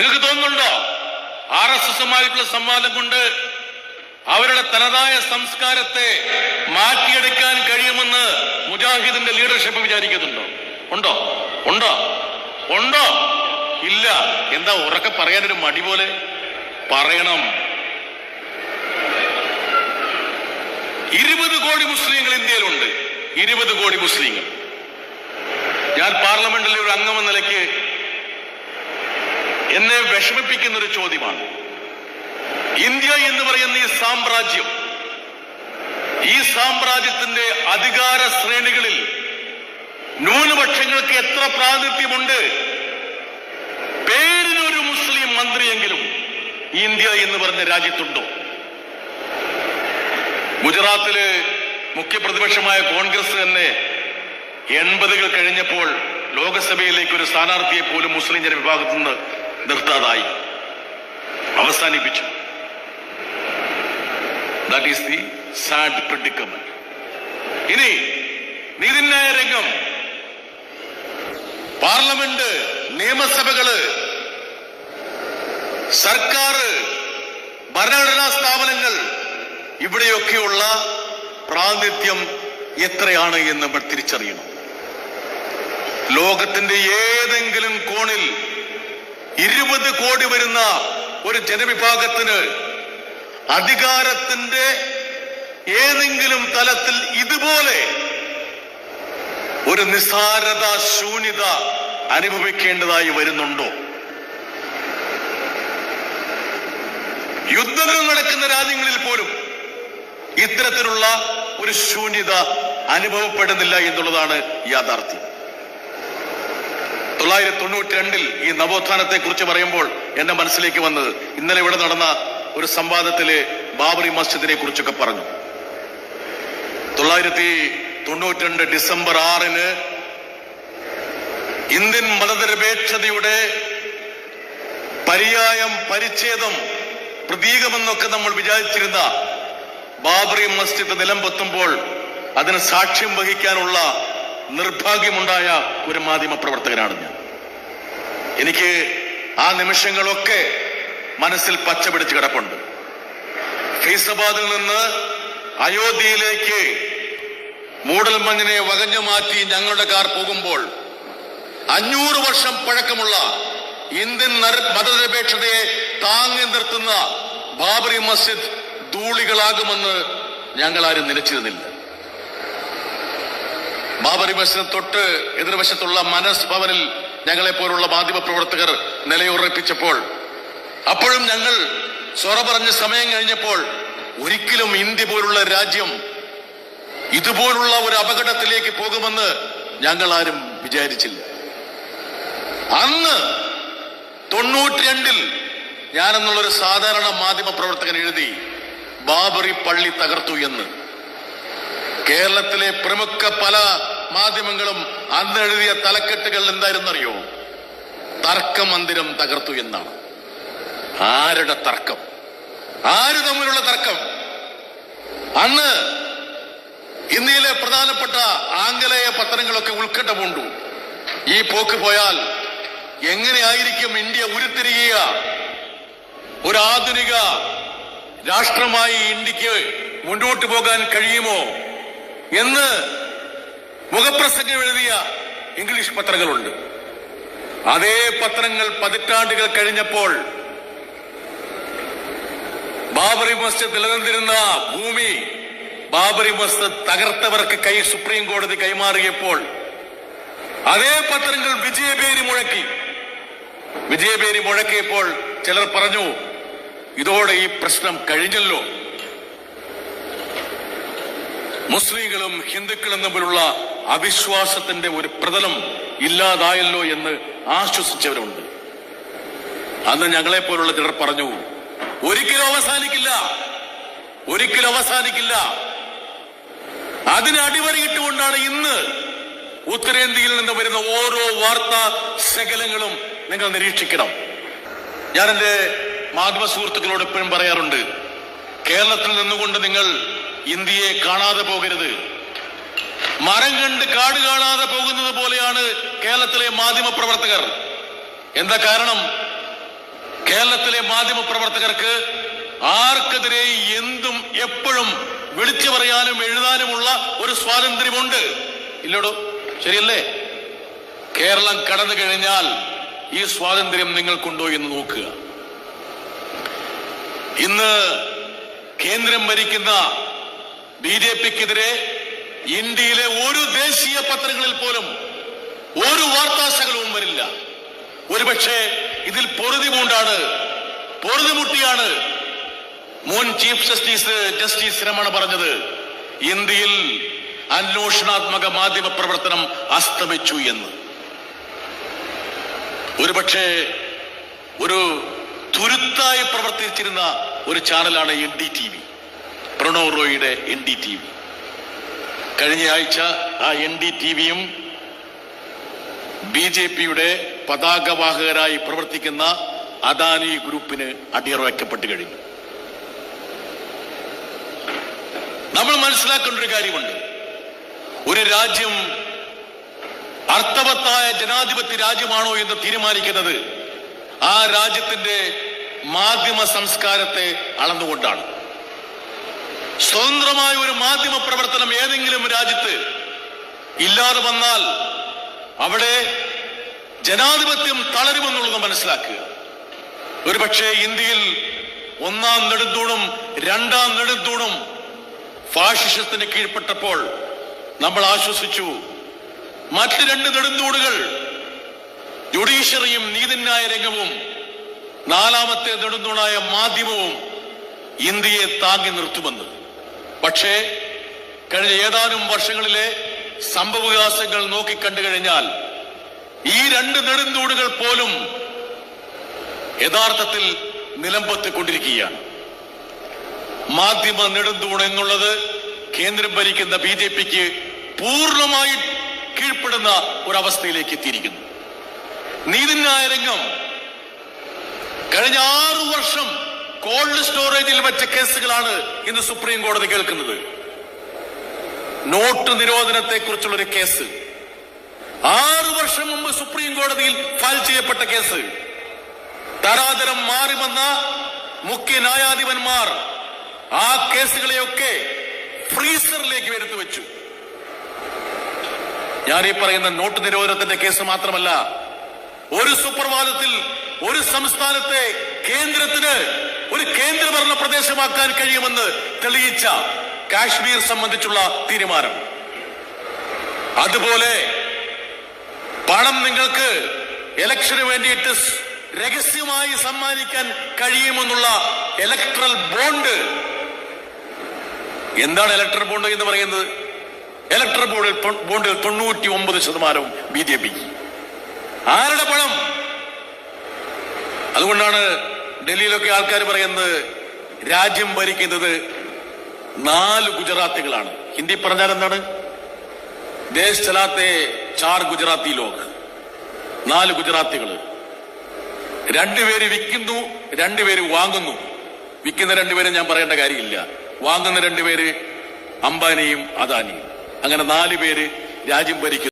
നിങ്ങൾക്ക് തോന്നുന്നുണ്ടോ? R S എസുമായിട്ടുള്ള സംവാദം കൊണ്ട് അവരുടെ തനതായ സംസ്കാരത്തെ മാറ്റിയെടുക്കാൻ കഴിയുമെന്ന് മുജാഹിദിന്റെ ലീഡർഷിപ്പ് വിചാരിക്കുന്നുണ്ടോ? ഉണ്ടോ? ഉണ്ടോ? ഉണ്ടോ? ഇല്ല. എന്താ ഉറക്കെ പറയാനൊരു മടി പോലെ? പറയണം. ഇരുപത് കോടി മുസ്ലിങ്ങൾ ഇന്ത്യയിലുണ്ട്. ഇരുപത് കോടി മുസ്ലിങ്ങൾ. ഞാൻ പാർലമെന്റിലെ ഒരു അംഗമെന്ന നിലയ്ക്ക് എന്നെ വിഷമിപ്പിക്കുന്ന ഒരു ചോദ്യമാണ്. ഇന്ത്യ എന്ന് പറയുന്ന ഈ സാമ്രാജ്യം ഈ സാമ്രാജ്യത്തിന്റെ അധികാര ശ്രേണികളിൽ ന്യൂനപക്ഷങ്ങൾക്ക് എത്ര പ്രാതിനിധ്യമുണ്ട്? പേരിനൊരു മുസ്ലിം മന്ത്രിയെങ്കിലും ഇന്ത്യ എന്ന് പറഞ്ഞ രാജ്യത്തുണ്ടോ? ഗുജറാത്തിൽ മുഖ്യപ്രതിപക്ഷമായ കോൺഗ്രസ് തന്നെ എൺപതുകൾ കഴിഞ്ഞപ്പോൾ ലോകസഭയിലേക്ക് ഒരു സ്ഥാനാർത്ഥിയെ പോലും മുസ്ലിം ജനവിഭാഗത്തു നിന്ന് നിർത്താതായി. അവസാനിപ്പിച്ചു. That is the sad predicament ഇനി നീതിന്യായ രംഗം. പാർലമെന്റ് നിയമസഭകൾ സർക്കാർ ഭരണഘടനാ സ്ഥാപനങ്ങൾ ഇവിടെയൊക്കെയുള്ള പ്രാതിനിധ്യം എത്രയാണ് എന്ന് നമ്മൾ തിരിച്ചറിയണം. ലോകത്തിന്റെ ഏതെങ്കിലും കോണിൽ ഇരുപത് കോടി വരുന്ന ഒരു ജനവിഭാഗത്തിന് അധികാരത്തിന്റെ ഏതെങ്കിലും തലത്തിൽ ഇതുപോലെ ഒരു നിസ്സാരത ശൂന്യത അനുഭവിക്കേണ്ടതായി വരുന്നുണ്ടോ? യുദ്ധങ്ങൾ നടക്കുന്ന രാജ്യങ്ങളിൽ പോലും ഇത്തരത്തിലുള്ള ഒരു ശൂന്യത അനുഭവപ്പെടുന്നില്ല എന്നുള്ളതാണ് യാഥാർത്ഥ്യം. തൊള്ളായിരത്തി തൊണ്ണൂറ്റി രണ്ടിൽ ഈ നവോത്ഥാനത്തെ കുറിച്ച് പറയുമ്പോൾ എന്റെ മനസ്സിലേക്ക് വന്നത് ഇന്നലെ ഇവിടെ നടന്ന ഒരു സംവാദത്തിൽ ബാബറി മസ്ജിദിനെ കുറിച്ചൊക്കെ പറഞ്ഞു. തൊള്ളായിരത്തി തൊണ്ണൂറ്റി രണ്ട് ഡിസംബർ ആറിന് ഇന്ത്യൻ മതനിരപേക്ഷതയുടെ പര്യായം പരിച്ഛേദം പ്രതീകമെന്നൊക്കെ നമ്മൾ വിചാരിച്ചിരുന്ന ബാബറി മസ്ജിദ് നിലംപൊത്തുമ്പോൾ അതിന് സാക്ഷ്യം വഹിക്കാനുള്ള നിർഭാഗ്യമുണ്ടായ ഒരു മാധ്യമ പ്രവർത്തകനാണ് ഞാൻ. എനിക്ക് ആ നിമിഷങ്ങളൊക്കെ മനസ്സിൽ പച്ചപിടിച്ച് കിടപ്പുണ്ട്. ഫൈസബാദിൽ നിന്ന് അയോധ്യയിലേക്ക് മൂടൽമഞ്ഞിനെ വകഞ്ഞു മാറ്റി ഞങ്ങളുടെ കാർ പോകുമ്പോൾ അഞ്ഞൂറ് വർഷം പഴക്കമുള്ള ഇന്ത്യൻ നര- മതനിരപേക്ഷതയെ താങ്ങി നിർത്തുന്ന ബാബറി മസ്ജിദ് ധൂളികളാകുമെന്ന് ഞങ്ങൾ ആരും നിലച്ചിരുന്നില്ല. ബാബറി മസ്ജിദ് തൊട്ട് എതിർവശത്തുള്ള മനസ് ഭവനിൽ ഞങ്ങളെ പോലുള്ള മാധ്യമപ്രവർത്തകർ നിലയുറപ്പിച്ചപ്പോൾ അപ്പോഴും ഞങ്ങൾ സ്വറ പറഞ്ഞ സമയം കഴിഞ്ഞപ്പോൾ ഒരിക്കലും ഇന്ത്യ പോലുള്ള രാജ്യം ഇതുപോലുള്ള ഒരു അപകടത്തിലേക്ക് പോകുമെന്ന് ഞങ്ങൾ ആരും വിചാരിച്ചില്ല. അന്ന് തൊണ്ണൂറ്റി രണ്ടിൽ ഞാനെന്നുള്ളൊരു സാധാരണ മാധ്യമ പ്രവർത്തകൻ എഴുതി ബാബറി പള്ളി തകർത്തു എന്ന്. കേരളത്തിലെ പ്രമുഖ പല മാധ്യമങ്ങളും അന്ന് എഴുതിയ തലക്കെട്ടുകൾ എന്തായിരുന്നറിയോ? തർക്കമന്ദിരം തകർത്തു എന്നാണ്. ആരുടെ തർക്കം? ആര് തമ്മിലുള്ള തർക്കം? അന്ന് ഇന്ത്യയിലെ പ്രധാനപ്പെട്ട ആംഗലേയ പത്രങ്ങളൊക്കെ ഉൾക്കട്ട പൂണ്ടു ഈ പോക്ക് പോയാൽ എങ്ങനെയായിരിക്കും ഇന്ത്യ ഉരുത്തിരിയുക? ഒരു ആധുനിക രാഷ്ട്രമായി ഇന്ത്യയ്ക്ക് മുന്നോട്ട് പോകാൻ കഴിയുമോ? എന്ന് മുഖപ്രസംഗം എഴുതിയ ഇംഗ്ലീഷ് പത്രങ്ങളുണ്ട്. അതേ പത്രങ്ങൾ പതിറ്റാണ്ടുകൾ കഴിഞ്ഞപ്പോൾ ബാബറി മസ്ജിദ് നിലനിന്നിരുന്ന ഭൂമി ബാബറി മസ്ജിദ് തകർത്തവർക്ക് കൈ സുപ്രീം കോടതി കൈമാറിയപ്പോൾ അതേ പത്രങ്ങൾ വിജയപേരി മുഴക്കി. വിജയപേരി മുഴക്കിയപ്പോൾ ചിലർ പറഞ്ഞു ഇതോടെ ഈ പ്രശ്നം കഴിഞ്ഞല്ലോ. മുസ്ലിങ്ങളും ഹിന്ദുക്കളും തമ്മിലുള്ള അവിശ്വാസത്തിന്റെ ഒരു പ്രതലം ഇല്ലാതായല്ലോ എന്ന് ആശ്വസിച്ചവരുണ്ട്. അന്ന് ഞങ്ങളെ പോലുള്ള ചിലർ പറഞ്ഞു ഒരിക്കലും അവസാനിക്കില്ല ഒരിക്കലും അവസാനിക്കില്ല. അതിന് അടിവരയിട്ടുകൊണ്ടാണ് ഇന്ന് ഉത്തരേന്ത്യയിൽ നിന്ന് വരുന്ന ഓരോ വാർത്താ ശകലങ്ങളും നിങ്ങൾ നിരീക്ഷിക്കണം. ഞാൻ എന്റെ മാധ്യമ സുഹൃത്തുക്കളോട് എപ്പോഴും പറയാറുണ്ട് കേരളത്തിൽ നിന്നുകൊണ്ട് നിങ്ങൾ ഇന്ത്യയെ കാണാതെ പോകരുത്. മരം കണ്ട് കാട് കാണാതെ പോകുന്നത് പോലെയാണ് കേരളത്തിലെ മാധ്യമ പ്രവർത്തകർ. എന്താ കാരണം? കേരളത്തിലെ മാധ്യമ പ്രവർത്തകർക്ക് ആർക്കെതിരെ എന്തും എപ്പോഴും വിളിച്ചു പറയാനും എഴുതാനുമുള്ള ഒരു സ്വാതന്ത്ര്യമുണ്ട്. ഇല്ലടോ? ശരിയല്ലേ? കേരളം കടന്നു കഴിഞ്ഞാൽ ഈ സ്വാതന്ത്ര്യം നിങ്ങൾക്കുണ്ടോ എന്ന് നോക്കുക. ഇന്ന് കേന്ദ്രം ഭരിക്കുന്ന ബി ജെ പിക്കെതിരെ ഇന്ത്യയിലെ ഒരു ദേശീയ പത്രങ്ങളിൽ പോലും ഒരു വാർത്താശകലവും വരില്ല. ഒരുപക്ഷെ ഇതിൽ പൊറുതി പൂണ്ടാണ് പൊറുതിമുട്ടിയാണ് മുൻ ചീഫ് ജസ്റ്റിസ് ജസ്റ്റിസ് രമണ പറഞ്ഞത്. ഇന്ത്യയിൽ അന്വേഷണാത്മക മാധ്യമ പ്രവർത്തനം അസ്തമിച്ചു എന്ന്. ഒരുപക്ഷെ ഒരു തുരുത്തായി പ്രവർത്തിച്ചിരുന്ന ഒരു ചാനലാണ് N D T V Pranav റോയിയുടെ N D T V. കഴിഞ്ഞ ആഴ്ച ആ എൻ ഡി ടി വിയും ബി ജെ പിയുടെ പതാകവാഹകരായി പ്രവർത്തിക്കുന്ന അദാനി ഗ്രൂപ്പിന് അടിയറവയ്ക്കപ്പെട്ട് കഴിഞ്ഞു. നമ്മൾ മനസ്സിലാക്കേണ്ട ഒരു കാര്യമുണ്ട്. ഒരു രാജ്യം അർത്ഥവത്തായ ജനാധിപത്യ രാജ്യമാണോ എന്ന് തീരുമാനിക്കുന്നത് ആ രാജ്യത്തിന്റെ മാധ്യമ സംസ്കാരത്തെ അളന്നുകൊണ്ടാണ്. സ്വതന്ത്രമായ ഒരു മാധ്യമ പ്രവർത്തനം ഏതെങ്കിലും രാജ്യത്ത് ഇല്ലാതെ വന്നാൽ അവിടെ ജനാധിപത്യം തളരുമെന്നുള്ളത് മനസ്സിലാക്കുക. ഒരുപക്ഷെ ഇന്ത്യയിൽ ഒന്നാം നെടുന്തൂണും രണ്ടാം നെടുന്തൂണും ഫാഷിസത്തിന് കീഴ്പ്പെട്ടപ്പോൾ നമ്മൾ ആശ്വസിച്ചു. മറ്റ് രണ്ട് നെടുന്തൂണുകൾ ജുഡീഷ്യറിയും നീതിന്യായ രംഗവും നാലാമത്തെ നെടുന്തൂണായ മാധ്യമവും ഇന്ത്യയെ താങ്ങി നിർത്തുമെന്ന്. പക്ഷേ കഴിഞ്ഞ ഏതാനും വർഷങ്ങളിലെ സംഭവവികാസങ്ങൾ നോക്കിക്കണ്ടു കഴിഞ്ഞാൽ ഈ രണ്ട് നെടുന്തൂടുകൾ പോലും യഥാർത്ഥത്തിൽ നിലംപൊത്തിക്കൊണ്ടിരിക്കുകയാണ്. മാധ്യമ നെടുന്തൂൺ എന്നുള്ളത് കേന്ദ്രം ഭരിക്കുന്ന ബി ജെ പിക്ക് പൂർണമായി കീഴ്പ്പെടുന്ന ഒരവസ്ഥയിലേക്ക് എത്തിയിരിക്കുന്നു. നീതിന്യായ രംഗം കഴിഞ്ഞ ആറു വർഷം കോൾഡ് സ്റ്റോറേജിൽ വെച്ച കേസുകളാണ് ഇന്ന് സുപ്രീം കോടതി കേൾക്കുന്നത്. നോട്ട് നിരോധനത്തെ കുറിച്ചുള്ള ഒരു കേസ്. ആറു വർഷം മുമ്പ് സുപ്രീം കോടതിയിൽ ഫയൽ ചെയ്യപ്പെട്ട കേസ്. തരാതരം മാറി വന്ന മുഖ്യ ന്യായാധിപന്മാർ ആ കേസുകളെയൊക്കെ ഫ്രീസറിലേക്ക് എടുത്തു വെച്ചു. ഞാൻ ഈ പറയുന്ന നോട്ട് നിരോധനത്തിന്റെ കേസ് മാത്രമല്ല ഒരു സുപ്രഭാതത്തിൽ ഒരു സംസ്ഥാനത്തെ കേന്ദ്രത്തിന് ഒരു കേന്ദ്രഭരണ പ്രദേശമാക്കാൻ കഴിയുമെന്ന് തെളിയിച്ച കാശ്മീർ സംബന്ധിച്ചുള്ള തീരുമാനം. അതുപോലെ പണം നിങ്ങൾക്ക് ഇലക്ഷന് വേണ്ടിയിട്ട് രഹസ്യമായി സമ്മാനിക്കാൻ കഴിയുമെന്നുള്ള ഇലക്ട്രൽ ബോണ്ട് എന്താണ് ഇലക്ട്രൽ ബോണ്ട് എന്ന് പറയുന്നത്? ഇലക്ട്രൽ ബോർഡിൽ ബോണ്ടിൽ തൊണ്ണൂറ്റി ഒമ്പത് ശതമാനവും ബി ജെ പിക്ക് ആരുടെ പണം? അതുകൊണ്ടാണ് ഡൽഹിയിലൊക്കെ ആൾക്കാർ പറയുന്നത് രാജ്യം ഭരിക്കുന്നത് നാല് ഗുജറാത്തികളാണ്. ഹിന്ദി പറഞ്ഞാൽ എന്താണ്? ദേശ് ചലാത്തെ ചാർ ഗുജറാത്തി ലോക്. നാല് ഗുജറാത്തികൾ രണ്ടുപേര് വിൽക്കുന്നു രണ്ടുപേര് വാങ്ങുന്നു. വിൽക്കുന്ന രണ്ടുപേരും ഞാൻ പറയേണ്ട കാര്യമില്ല. വാങ്ങുന്ന രണ്ടുപേര് അംബാനിയും അദാനിയും. അങ്ങനെ നാല് പേര് രാജ്യം ഭരിക്കുന്നു.